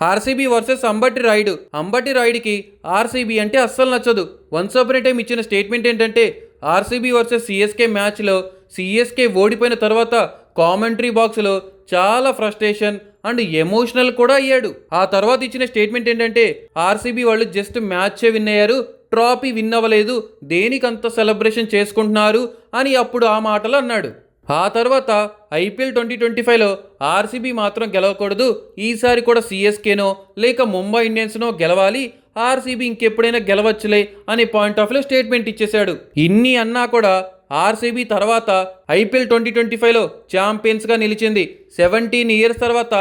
RCB versus Ambati Rayudu Ambati రాయుడికి RCB అంటే అస్సలు నచ్చదు. వన్స్ అప్ టైం ఇచ్చిన స్టేట్మెంట్ ఏంటంటే ఆర్సీబీ వర్సెస్ సిఎస్కే మ్యాచ్లో సిఎస్కే ఓడిపోయిన తర్వాత కామెంటరీ బాక్స్లో చాలా ఫ్రస్ట్రేషన్ అండ్ ఎమోషనల్ కూడా అయ్యాడు. ఆ తర్వాత ఇచ్చిన స్టేట్మెంట్ ఏంటంటే ఆర్సీబీ వాళ్ళు జస్ట్ మ్యాచే విన్ అయ్యారు ట్రాఫీ విన్ అవ్వలేదు దేనికంత సెలబ్రేషన్ చేసుకుంటున్నారు అని అప్పుడు ఆ మాటలు అన్నాడు. ఆ తర్వాత ఐపీఎల్ ట్వంటీ ట్వంటీ ఫైవ్లో ఆర్సీబీ మాత్రం గెలవకూడదు. ఈసారి కూడా సిఎస్కేనో లేక ముంబై ఇండియన్స్నో గెలవాలి. ఆర్సీబీ ఇంకెప్పుడైనా గెలవచ్చులే అనే పాయింట్ ఆఫ్లో స్టేట్మెంట్ ఇచ్చేశాడు. ఇన్ని అన్నా కూడా ఆర్సీబీ తర్వాత ఐపీఎల్ ట్వంటీ ట్వంటీ ఫైవ్లో ఛాంపియన్స్గా నిలిచింది. సెవెంటీన్ ఇయర్స్ తర్వాత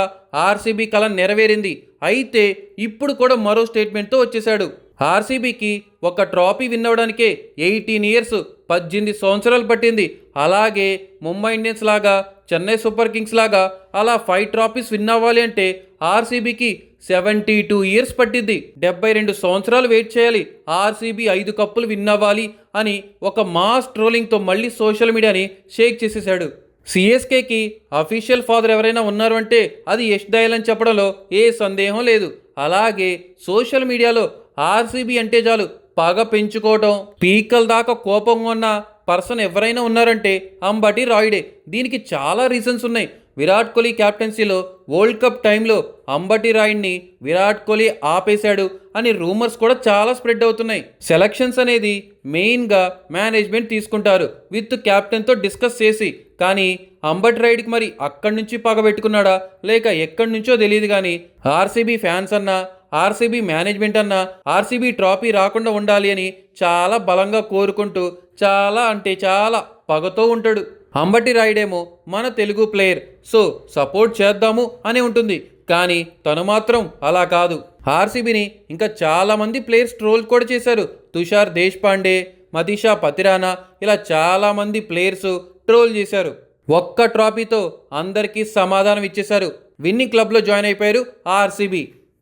ఆర్సీబీ కళ నెరవేరింది. అయితే ఇప్పుడు కూడా మరో స్టేట్మెంట్తో వచ్చేశాడు. ఆర్సీబీకి ఒక ట్రాఫీ విన్ ఎయిటీన్ ఇయర్స్ పద్దెనిమిది సంవత్సరాలు పట్టింది. అలాగే ముంబై ఇండియన్స్ లాగా చెన్నై సూపర్ కింగ్స్ లాగా అలా ఫైవ్ ట్రాఫీస్ విన్ అవ్వాలి అంటే ఆర్సీబీకి సెవెంటీ టూ ఇయర్స్ పట్టింది. డెబ్బై రెండు సంవత్సరాలు వెయిట్ చేయాలి. ఆర్సీబీ ఐదు కప్పులు విన్ అవ్వాలి అని ఒక మాస్ ట్రోలింగ్తో మళ్ళీ సోషల్ మీడియాని షేక్ చేసేశాడు. సిఎస్కేకి అఫీషియల్ ఫాదర్ ఎవరైనా ఉన్నారు అంటే అది యష్ దయల్ అని చెప్పడంలో ఏ సందేహం లేదు. అలాగే సోషల్ మీడియాలో ఆర్సీబీ అంటే చాలు. పగ పెంచుకోవటం. పీకల దాకా కోపంగా ఉన్న పర్సన్ ఎవరైనా ఉన్నారంటే అంబటి రాయుడే. దీనికి చాలా రీజన్స్ ఉన్నాయి. విరాట్ కోహ్లీ క్యాప్టెన్సీలో వరల్డ్ కప్ టైంలో అంబటి రాయుడిని విరాట్ కోహ్లీ ఆపేశాడు అని రూమర్స్ కూడా చాలా స్ప్రెడ్ అవుతున్నాయి. సెలక్షన్స్ అనేది మెయిన్గా మేనేజ్మెంట్ తీసుకుంటారు. విత్ క్యాప్టెన్తో డిస్కస్ చేసి. కానీ అంబటి రాయుడికి మరి అక్కడి నుంచి పగ పెట్టుకున్నాడా? లేక ఎక్కడి నుంచో తెలియదు కానీ ఆర్సీబీ ఫ్యాన్స్ అన్నా ఆర్సీబీ మేనేజ్మెంట్ అన్నా ఆర్సీబీ ట్రాఫీ రాకుండా ఉండాలి అని చాలా బలంగా కోరుకుంటూ చాలా అంటే చాలా పగతో ఉంటాడు. అంబటి రాయుడేమో మన తెలుగు ప్లేయర్ సో సపోర్ట్ చేద్దాము అని ఉంటుంది. కానీ తను మాత్రం అలా కాదు. ఆర్సీబీని ఇంకా చాలామంది ప్లేయర్స్ ట్రోల్ కూడా చేశారు. తుషార్ దేశ్పాండే మదీషా పతిరానా ఇలా చాలామంది ప్లేయర్స్ ట్రోల్ చేశారు. ఒక్క ట్రాఫీతో అందరికీ సమాధానం ఇచ్చేశారు. విన్నింగ్ క్లబ్లో జాయిన్ అయిపోయారు ఆర్సీబీ.